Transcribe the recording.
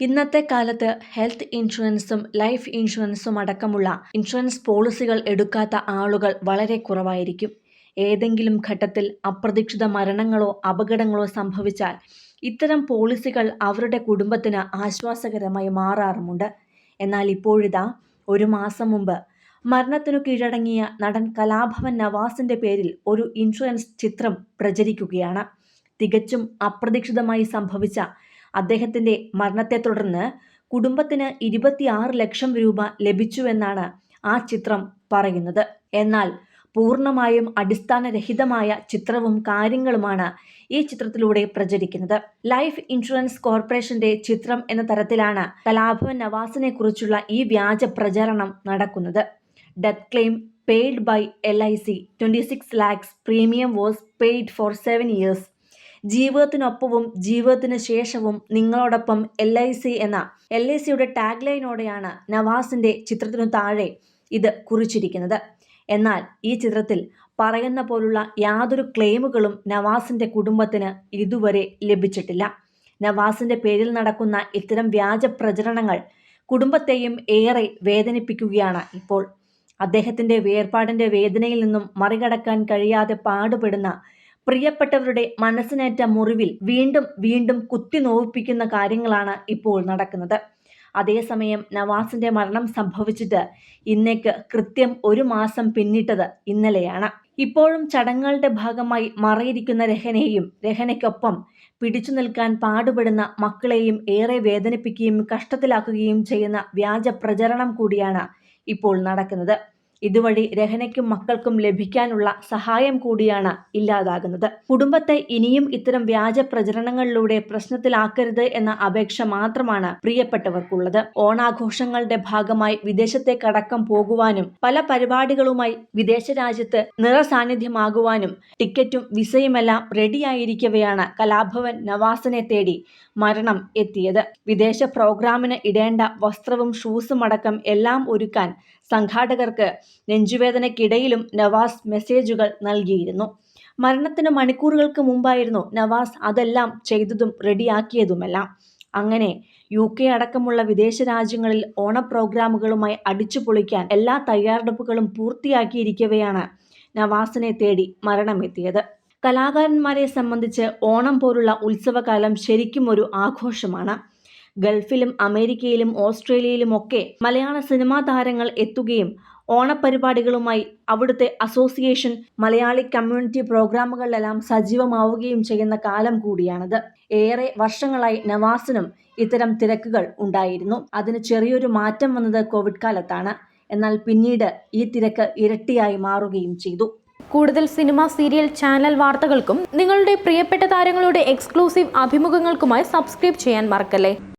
ഇന്നത്തെ കാലത്ത് ഹെൽത്ത് ഇൻഷുറൻസും ലൈഫ് ഇൻഷുറൻസും അടക്കമുള്ള ഇൻഷുറൻസ് പോളിസികൾ എടുക്കാത്ത ആളുകൾ വളരെ കുറവായിരിക്കും. ഏതെങ്കിലും ഘട്ടത്തിൽ അപ്രതീക്ഷിത മരണങ്ങളോ അപകടങ്ങളോ സംഭവിച്ചാൽ ഇത്തരം പോളിസികൾ അവരുടെ കുടുംബത്തിന് ആശ്വാസകരമായി മാറാറുമുണ്ട്. എന്നാൽ ഇപ്പോഴിതാ ഒരു മാസം മുമ്പ് മരണത്തിനു കീഴടങ്ങിയ നടൻ കലാഭവൻ നവാസിന്റെ പേരിൽ ഒരു ഇൻഷുറൻസ് ചിത്രം പ്രചരിക്കുകയാണ്. തികച്ചും അപ്രതീക്ഷിതമായി സംഭവിച്ച അദ്ദേഹത്തിന്റെ മരണത്തെ തുടർന്ന് കുടുംബത്തിന് ഇരുപത്തിയാറ് ലക്ഷം രൂപ ലഭിച്ചുവെന്നാണ് ആ ചിത്രം പറയുന്നത്. എന്നാൽ പൂർണമായും അടിസ്ഥാനരഹിതമായ ചിത്രവും കാര്യങ്ങളുമാണ് ഈ ചിത്രത്തിലൂടെ പ്രചരിക്കുന്നത്. ലൈഫ് ഇൻഷുറൻസ് കോർപ്പറേഷന്റെ ചിത്രം എന്ന തരത്തിലാണ് കലാഭവൻ നവാസിനെ കുറിച്ചുള്ള ഈ വ്യാജ പ്രചാരണം നടക്കുന്നത്. Death claim paid by L I C twenty six lakhs premium was paid for seven years. ജീവിതത്തിനൊപ്പവും ജീവിതത്തിന് ശേഷവും നിങ്ങളോടൊപ്പം എൽ ഐ സി എന്ന എൽ ഐ സിയുടെ ടാഗ് ലൈനോടെയാണ് നവാസിന്റെ ചിത്രത്തിനു താഴെ ഇത് കുറിച്ചിരിക്കുന്നത്. എന്നാൽ ഈ ചിത്രത്തിൽ പറയുന്ന പോലുള്ള യാതൊരു ക്ലെയിമുകളും നവാസിന്റെ കുടുംബത്തിന് ഇതുവരെ ലഭിച്ചിട്ടില്ല. നവാസിന്റെ പേരിൽ നടക്കുന്ന ഇത്തരം വ്യാജ പ്രചരണങ്ങൾ കുടുംബത്തെയും ഏറെ വേദനിപ്പിക്കുകയാണ് ഇപ്പോൾ. അദ്ദേഹത്തിന്റെ വേർപാടിന്റെ വേദനയിൽ നിന്നും മറികടക്കാൻ കഴിയാതെ പാടുപെടുന്ന പ്രിയപ്പെട്ടവരുടെ മനസ്സിനേറ്റ മുറിവിൽ വീണ്ടും വീണ്ടും കുത്തി നോവിപ്പിക്കുന്ന കാര്യങ്ങളാണ് ഇപ്പോൾ നടക്കുന്നത്. അതേസമയം നവാസിന്റെ മരണം സംഭവിച്ചിട്ട് ഇന്നേക്ക് കൃത്യം ഒരു മാസം പിന്നിട്ടത് ഇന്നലെയാണ്. ഇപ്പോഴും ചടങ്ങുകളുടെ ഭാഗമായി മറയിരിക്കുന്ന രഹനയെയും രഹനയ്ക്കൊപ്പം പിടിച്ചു നിൽക്കാൻ പാടുപെടുന്ന മക്കളെയും ഏറെ വേദനിപ്പിക്കുകയും കഷ്ടത്തിലാക്കുകയും ചെയ്യുന്ന വ്യാജ പ്രചരണം കൂടിയാണ് ഇപ്പോൾ നടക്കുന്നത്. ഇതുവഴി രഹനയ്ക്കും മക്കൾക്കും ലഭിക്കാനുള്ള സഹായം കൂടിയാണ് ഇല്ലാതാകുന്നത്. കുടുംബത്തെ ഇനിയും ഇത്തരം വ്യാജ പ്രചരണങ്ങളിലൂടെ പ്രശ്നത്തിലാക്കരുത് എന്ന അപേക്ഷ മാത്രമാണ് പ്രിയപ്പെട്ടവർക്കുള്ളത്. ഓണാഘോഷങ്ങളുടെ ഭാഗമായി വിദേശത്തേക്കടക്കം പോകുവാനും പല പരിപാടികളുമായി വിദേശ രാജ്യത്ത് നിറസാന്നിധ്യമാകുവാനും ടിക്കറ്റും വിസയുമെല്ലാം റെഡിയായിരിക്കവെയാണ് കലാഭവൻ നവാസിനെ തേടി മരണം എത്തിയത്. വിദേശ പ്രോഗ്രാമിന് ഇടേണ്ട വസ്ത്രവും ഷൂസും അടക്കം എല്ലാം ഒരുക്കാൻ സംഘാടകർക്ക് നെഞ്ചുവേദനയ്ക്കിടയിലും നവാസ് മെസ്സേജുകൾ നൽകിയിരുന്നു. മരണത്തിന് മണിക്കൂറുകൾക്ക് മുമ്പായിരുന്നു നവാസ് അതെല്ലാം ചെയ്തതും റെഡിയാക്കിയതുമെല്ലാം. അങ്ങനെ യു കെ അടക്കമുള്ള വിദേശ രാജ്യങ്ങളിൽ ഓണ പ്രോഗ്രാമുകളുമായി അടിച്ചു പൊളിക്കാൻ എല്ലാ തയ്യാറെടുപ്പുകളും പൂർത്തിയാക്കിയിരിക്കവെയാണ് നവാസിനെ തേടി മരണമെത്തിയത്. കലാകാരന്മാരെ സംബന്ധിച്ച് ഓണം പോലുള്ള ഉത്സവകാലം ശരിക്കും ഒരു ആഘോഷമാണ്. ഗൾഫിലും അമേരിക്കയിലും ഓസ്ട്രേലിയയിലും ഒക്കെ മലയാള സിനിമാ താരങ്ങൾ എത്തുകയും ഓണപരിപാടികളുമായി അവിടുത്തെ അസോസിയേഷൻ മലയാളി കമ്മ്യൂണിറ്റി പ്രോഗ്രാമുകളിലെല്ലാം സജീവമാവുകയും ചെയ്യുന്ന കാലം കൂടിയാണിത്. ഏറെ വർഷങ്ങളായി നവാസിനും ഇത്തരം തിരക്കുകൾ ഉണ്ടായിരുന്നു. അതിന് ചെറിയൊരു മാറ്റം വന്നത് കോവിഡ് കാലത്താണ്. എന്നാൽ പിന്നീട് ഈ തിരക്ക് ഇരട്ടിയായി മാറുകയും ചെയ്തു. കൂടുതൽ സിനിമ സീരിയൽ ചാനൽ വാർത്തകൾക്കും നിങ്ങളുടെ പ്രിയപ്പെട്ട താരങ്ങളുടെ എക്സ്ക്ലൂസീവ് അഭിമുഖങ്ങൾക്കുമായി സബ്സ്ക്രൈബ് ചെയ്യാൻ മറക്കല്ലേ?